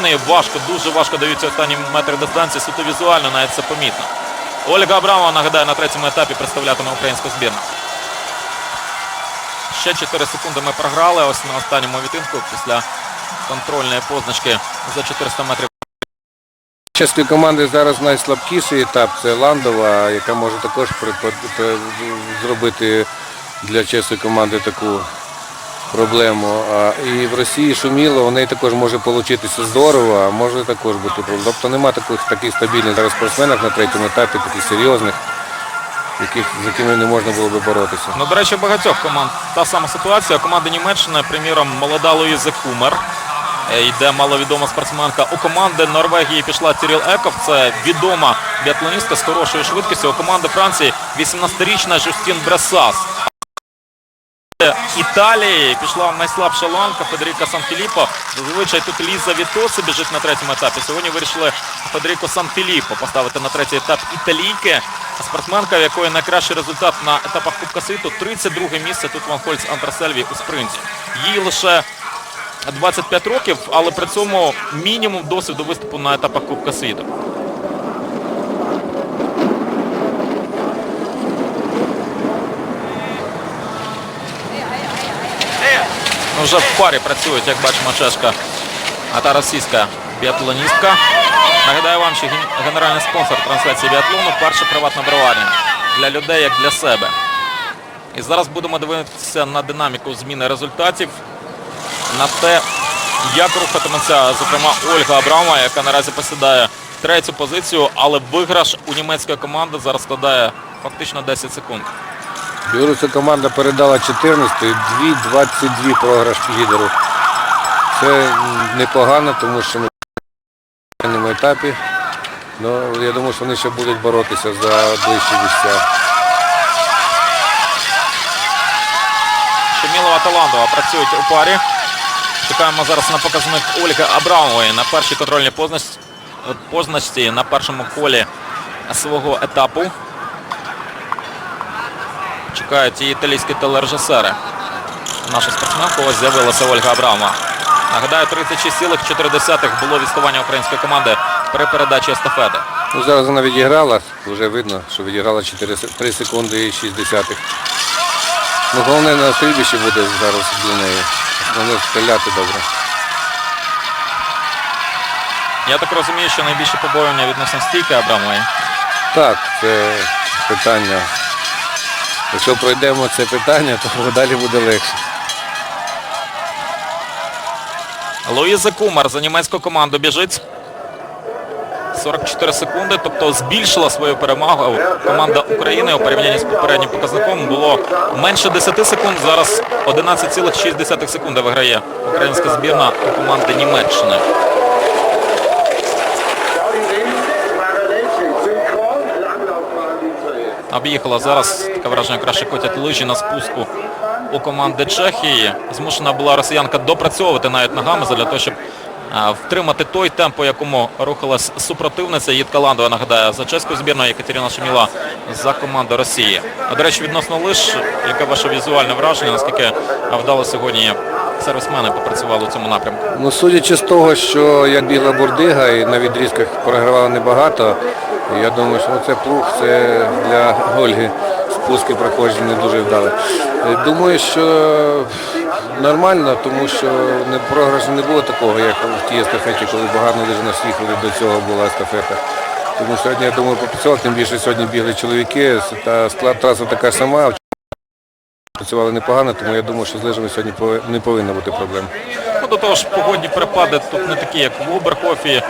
України. Важко, дуже важко даються останні метри дистанції. Суто візуально навіть це помітно. Ольга Абрамова, нагадаю, на третьому етапі представлятиме українську збірну. Ще 4 секунди ми програли. Ось на останньому відтинку після контрольної позначки за 400 метрів. Чеської команди зараз найслабкіший етап це Ландова, яка може також зробити для чеської команди таку проблему. І в Росії Шуміло, неї також може получитися здорово, а може також бути проблема. Тобто немає таких, таких стабільних зараз спортсменів на третьому етапі, таких серйозних, яких, з якими не можна було би боротися. Ну, до речі, багатьох команд та сама ситуація. У команди Німеччини, приміром, молода Луїза Кумер. Е, Йде маловідома спортсменка. У команди Норвегії пішла Тіріл Еков. Це відома біатлоністка з хорошою швидкістю. У команди Франції 18-річна Жюстін Бресас. Італії пішла найслабша ланка Федеріка Санфіліппо. Зазвичай тут Ліза Вітоси біжить на третьому етапі. Сьогодні вирішили Федеріко Санфіліппо поставити на третій етап італійки. Спортсменка, в якої найкращий результат на етапах Кубка світу, 32 місце тут Ван Хольц Антрасельві у спринті. Їй лише 25 років, але при цьому мінімум досвіду виступу на етапах Кубка світу. Ну, Вже в парі працюють, як бачимо, чешка а та російська біатлоністка. Нагадаю вам, що генеральний спонсор трансляції біатлону перша приватна броварня для людей, як для себе. І зараз будемо дивитися на динаміку зміни результатів, на те, як рухатиметься, зокрема, Ольга Абрамова, яка наразі посідає третю позицію, але виграш у німецької команди зараз складає фактично 10 секунд. Білоруська команда передала 14 і 2-22 програш лідеру. Це непогано, тому що ми на ранньому етапі. Ну, я думаю, що вони ще будуть боротися за ближчі місця. Шумілова та Ландова працюють у парі. Чекаємо зараз на показник Ольги Абрамової на першій контрольній познач- позначці на першому колі свого етапу. Чекають і італійські телережисери. Наша спортсменка ось з'явилася Ольга Абрамова. Нагадаю, 36,4 було відставання української команди при передачі естафети. Ну, зараз вона відіграла, вже видно, що відіграла 4, 3 секунди і 6 десятих. Ну, головне на стрільбищі буде зараз для неї. Головне стріляти добре. Я так розумію, що найбільше побоювання відносно стійки Абрамової. Так, це питання. Якщо пройдемо це питання, то далі буде легше. Луїза Кумар за німецьку команду біжить. 44 секунди, тобто збільшила свою перемогу. Команда України у порівнянні з попереднім показником було менше 10 секунд. Зараз 11,6 секунди виграє українська збірна у команди Німеччини. Об'їхала зараз таке враження, краще котять лижі на спуску у команди Чехії. Змушена була росіянка допрацьовувати навіть ногами для того, щоб втримати той темп, по якому рухалась супротивниця. Їдка Ландова, нагадаю, за чеську збірну Екатерина Шаміла за команду Росії. А, до речі, відносно лиж, яке ваше візуальне враження, наскільки вдало сьогодні сервісмени попрацювали у цьому напрямку? Ну, судячи з того, що як бігла бурдига і на відрізках програвала небагато, я думаю, що це плуг, це для Ольги спуски проходжені не дуже вдали. Е, Думаю, що нормально, тому що не програшу не було такого, як в тій естафеті, коли багато дуже нас їхали, до цього була естафета. Тому сьогодні, я думаю, попрацював, тим більше сьогодні бігли чоловіки, та склад траса така сама. Працювали непогано, тому я думаю, що з лижами сьогодні не повинно бути проблем. Ну, до того ж, погодні перепади тут не такі, як в Оберхофі,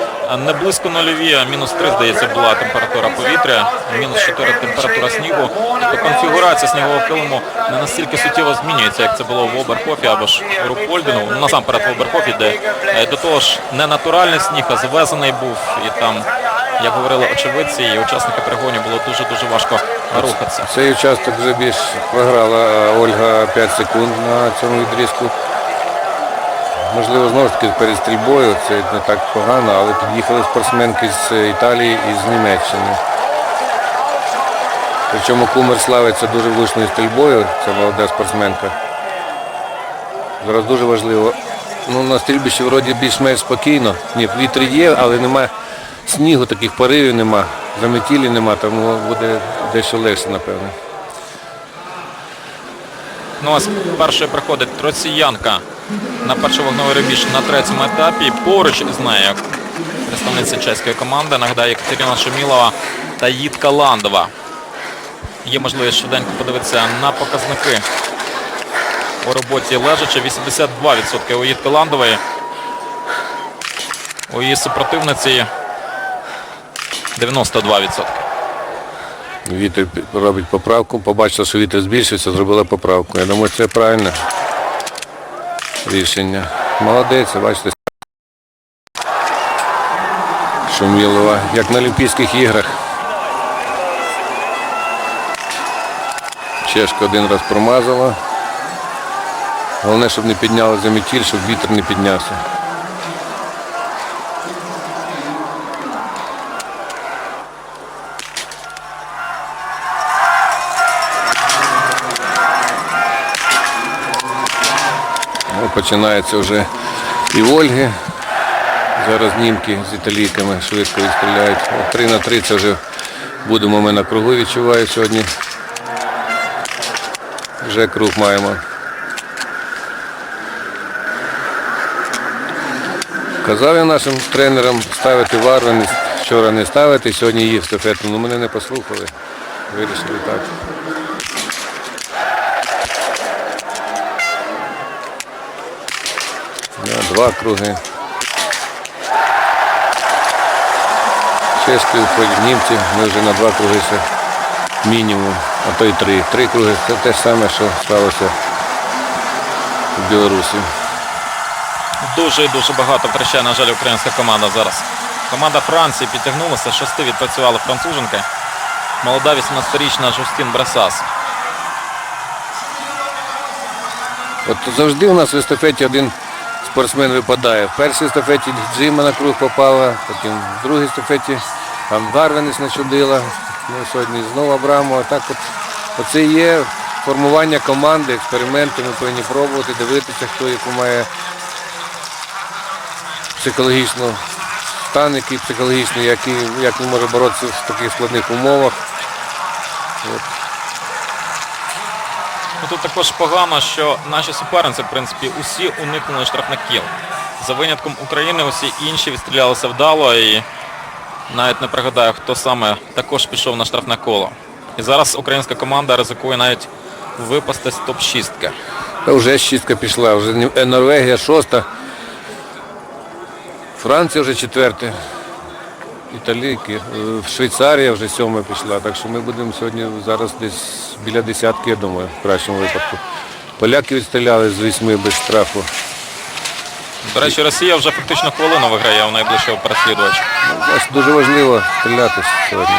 не близько нульові, а мінус 3, здається, була температура повітря, мінус 4 температура снігу. Тобто конфігурація снігового килиму не настільки суттєво змінюється, як це було в Оберхофі або ж в Рукпольдену. Ну, насамперед в Оберхофі, де е, до того ж не натуральний сніг, а завезений був. І там, як говорили очевидці і учасники перегонів, було дуже-дуже важко рухатися. Цей участок вже більш програла е, Ольга 5 секунд на цьому відрізку. Можливо, знову ж таки перед стрільбою, це не так погано, але під'їхали спортсменки з Італії і з Німеччини. Причому Кумер славиться дуже влучною стрільбою, це молода спортсменка. Зараз дуже важливо Ну, на стрільбищі вроді більш-менш спокійно. Ні, вітер є, але нема снігу, таких поривів нема, заметілі нема, тому буде дещо легше, напевно. Ну, ось першою приходить росіянка на перший вогновий рубіж на третьому етапі. Поруч з нею представниця чеської команди. Нагадаю, Катерина Шумілова та Їдка Ландова. Є можливість швиденько подивитися на показники у роботі лежачи. 82% у Їдки Ландової. У її супротивниці 92%. Вітер робить поправку, побачила, що вітер збільшився, зробила поправку. Я думаю, це правильне рішення. Молодець, бачите. Шумілова, як на Олімпійських іграх. Чешка один раз промазала. Головне, щоб не підняла заметіль, щоб вітер не піднявся. Починається вже і Ольги. Зараз німки з італійками швидко відстріляють. О, 3 на 3 це вже будемо ми на кругу, відчуваю сьогодні. Вже круг маємо. Казав я нашим тренерам ставити варвар, вчора не ставити, сьогодні їх естафету. Ну мене не послухали. Вирішили так. Да, два круги. Входять німці, ми вже на два круги ще мінімум, а то й три. Три круги це те ж саме, що сталося в Білорусі. Дуже і дуже багато втрачає, на жаль, українська команда зараз. Команда Франції підтягнулася, шести відпрацювали француженки. Молода 18-річна Жустін Брасас. От завжди у нас в естафеті один спортсмен випадає. В першій естафеті Джима на круг попала, потім в другій естафеті там Гарвенес начудила. Ну, сьогодні знову Абрамова. Так от оце є формування команди, експерименти. Ми повинні пробувати, дивитися, хто яку має психологічну стан, який психологічний, який, як він може боротися в таких складних умовах. Ну, тут також погано, що наші суперниці, в принципі, усі уникнули штрафних кіл. За винятком України усі інші відстрілялися вдало і навіть не пригадаю, хто саме також пішов на штрафне коло. І зараз українська команда ризикує навіть випасти з топ-6. Та вже шістка пішла, вже Норвегія шоста. Франція вже четверте. Італійки. Е, Швейцарія вже сьома пішла. Так що ми будемо сьогодні зараз десь біля десятки, я думаю, в кращому випадку. Поляки відстріляли з вісьми без штрафу. До речі, Росія вже фактично хвилину виграє у найближчого переслідувача. Ну, дуже важливо стріляти сьогодні.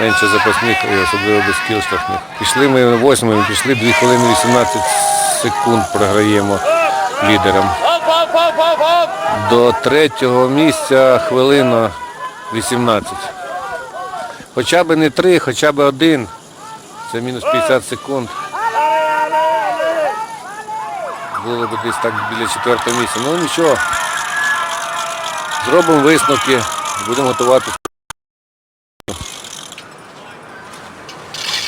Менше запасних і особливо без кіл штрафних. Пішли ми восьмими, пішли 2 хвилини 18 секунд програємо лідерам. До третього місця хвилина 18. Хоча б не три, хоча б один. Це мінус 50 секунд. Було б десь так біля четвертого місця. Ну нічого. Зробимо висновки, будемо готувати.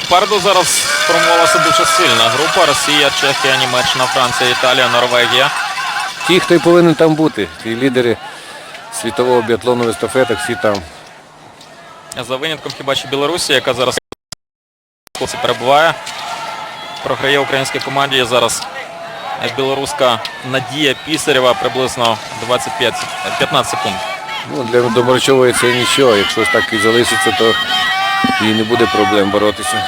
Попереду зараз сформувалася дуже сильна група. Росія, Чехія, Німеччина, Франція, Італія, Норвегія. Ті, хто й повинен там бути, ті лідери світового біатлону в естафетах, всі там. За винятком хіба що Білорусі, яка зараз перебуває. Програє українській команді. Зараз білоруська Надія Пісарєва приблизно 25, 15 секунд. Ну, для Домарчової це нічого. Якщо так і залишиться, то їй не буде проблем боротися.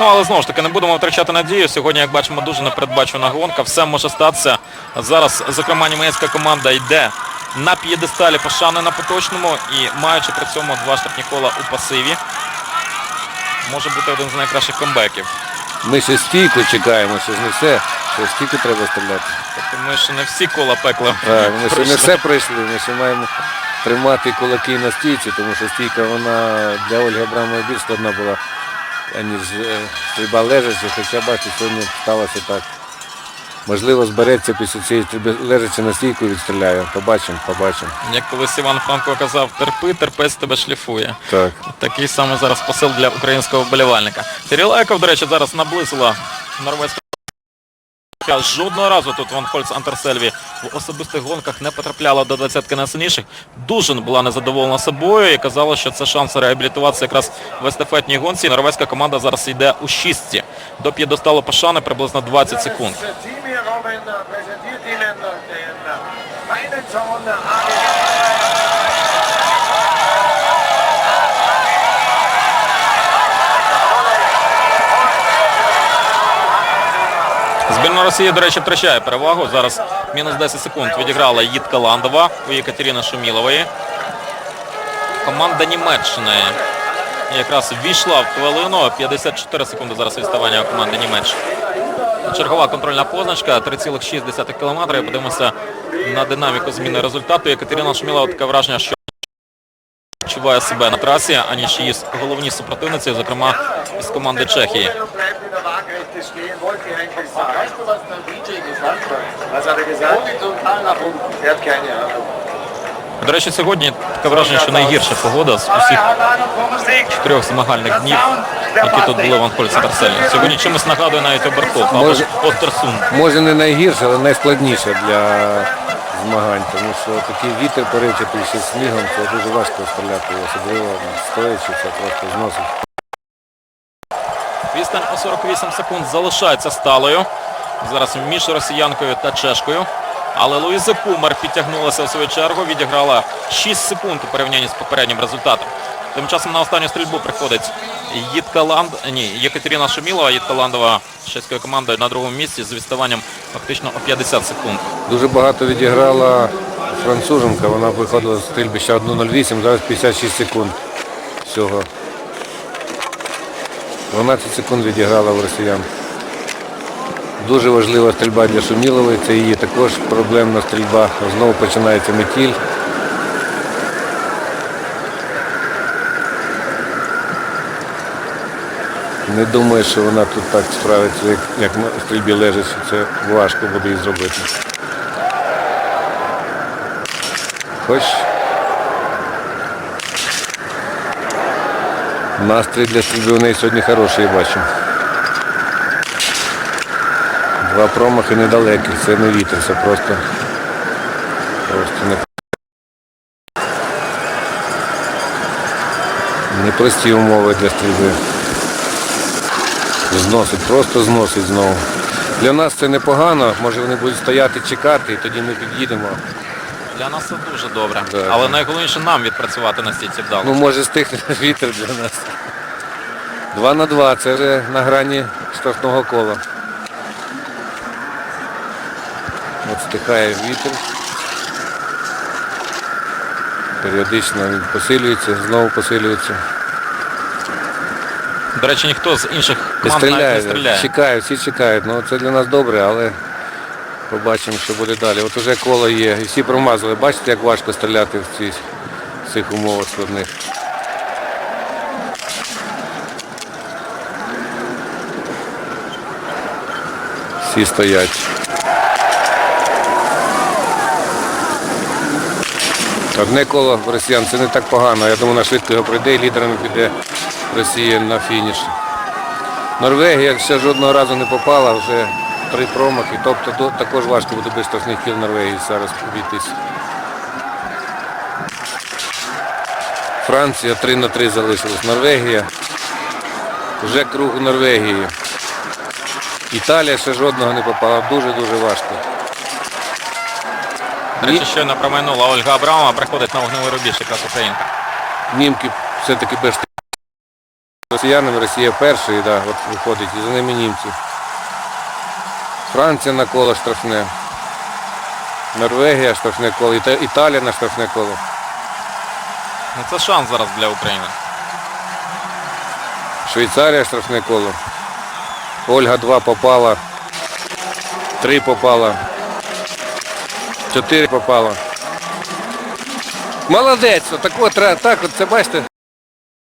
Ну, але знову ж таки, не будемо втрачати надію. Сьогодні, як бачимо, дуже непередбачена гонка. Все може статися. Зараз, зокрема, німецька команда йде на п'єдесталі пошани на поточному і маючи при цьому два штрафні кола у пасиві. Може бути один з найкращих комбеків. Ми ще стійку чекаємо, ще ж не все. Ще стійку треба стріляти. Тобто ми ще не всі кола пекла. Так, ми ще не все пройшли, ми ще маємо тримати кулаки на стійці, тому що стійка вона для Ольги Абрамової більш складна була, аніж е, стрільба лежачи, хоча бачу, сьогодні сталося так. Можливо, збереться після цієї стрільби, лежачи на стійку, відстріляє. Побачимо, побачимо. Як колись Іван Франко казав, терпи, терпець тебе шліфує. Так. Такий самий зараз посил для українського вболівальника. Кирилайков, до речі, зараз наблизила норвезька. Жодного разу тут Ван Хольц Антерсельві в особистих гонках не потрапляла до двадцятки найсильніших. Дужин була незадоволена собою і казала, що це шанс реабілітуватися якраз в естафетній гонці. Норвезька команда зараз йде у шістці. До п'єдосталу Пашани приблизно 20 секунд. Збірна Росії, до речі, втрачає перевагу. Зараз мінус 10 секунд відіграла Їдка Ландова у Єкатерини Шумілової. Команда Німеччини якраз ввійшла в хвилину. 54 секунди зараз відставання у команди Німеччини. Чергова контрольна позначка 3,6 км. Подивимося на динаміку зміни результату. Єкатерина Шумілова таке враження, що відчуває себе на трасі, аніж її головні супротивниці, зокрема з команди Чехії. Stehen, wollte ich eigentlich sagen. Weißt du, was der DJ gesagt hat? Was hat er gesagt? Horizontal nach unten. Er hat keine Ahnung. До речі, сьогодні таке враження, що найгірша погода з усіх трьох змагальних днів, які тут були в Анхольці Тарселі. Сьогодні чимось нагадує навіть Оберхоф або ж Може- Остерсунд. Може не найгірше, але найскладніше для змагань, тому що такий вітер поривчатий ще з снігом, це дуже важко стріляти, особливо стоячи, це просто зносить. Відстань у 48 секунд залишається сталою. Зараз між росіянкою та чешкою. Але Луїза Кумар підтягнулася в свою чергу, відіграла 6 секунд у порівнянні з попереднім результатом. Тим часом на останню стрільбу приходить Їдка Ланд... Ні, Єкатерина Шумілова, Їдка Ландова чеською командою на другому місці з відставанням фактично о 50 секунд. Дуже багато відіграла француженка, вона виходила з стрільбища 1.08, зараз 56 секунд всього. 12 секунд відіграла в росіян. Дуже важлива стрільба для Шумілової, це її також проблемна стрільба. Знову починається метіль. Не думаю, що вона тут так справиться, як, як на стрільбі лежить. Це важко буде їй зробити. Хоч настрій для стрільби у неї сьогодні хороший, я бачу. Два промахи недалекі, це не вітер, це просто, просто не. Непрості умови для стрільби. Зносить, просто зносить знову. Для нас це непогано, може вони будуть стояти, чекати, і тоді ми під'їдемо. Для нас це дуже добре. Так. Але найголовніше нам відпрацювати на стійці вдало. Ну може стихне вітер для нас. Два на два, це вже на грані штрафного кола. От стихає вітер. Періодично він посилюється, знову посилюється. До речі, ніхто з інших команд навіть не стріляє, стріляє. чекають, всі чекають. Ну це для нас добре, але побачимо, що буде далі. От уже коло є. І всі промазали. Бачите, як важко стріляти в цих, в цих умовах складних. Всі стоять. Одне коло росіян це не так погано. Я думаю, вона швидко його пройде і лідерами піде Росія на фініш. Норвегія ще жодного разу не попала, вже три промахи. Тобто також важко буде без штрафних кіл Норвегії зараз обійтись. Франція 3 на 3 залишилась. Норвегія. Вже круг у Норвегії. Італія ще жодного не попала. Дуже-дуже важко. До речі, щойно промайнула Ольга Абрамова, приходить на вогневий рубіж якраз українка. Німки все-таки без росіянами, Росія перший, да, от виходить, і за ними німці. Франція на коло штрафне. Норвегія штрафне коло, Іта- Італія на штрафне коло. Ну це шанс зараз для України. Швейцарія штрафне коло. Ольга 2 попала. 3 попала. 4 попала. Молодець, отак от, так от це бачите.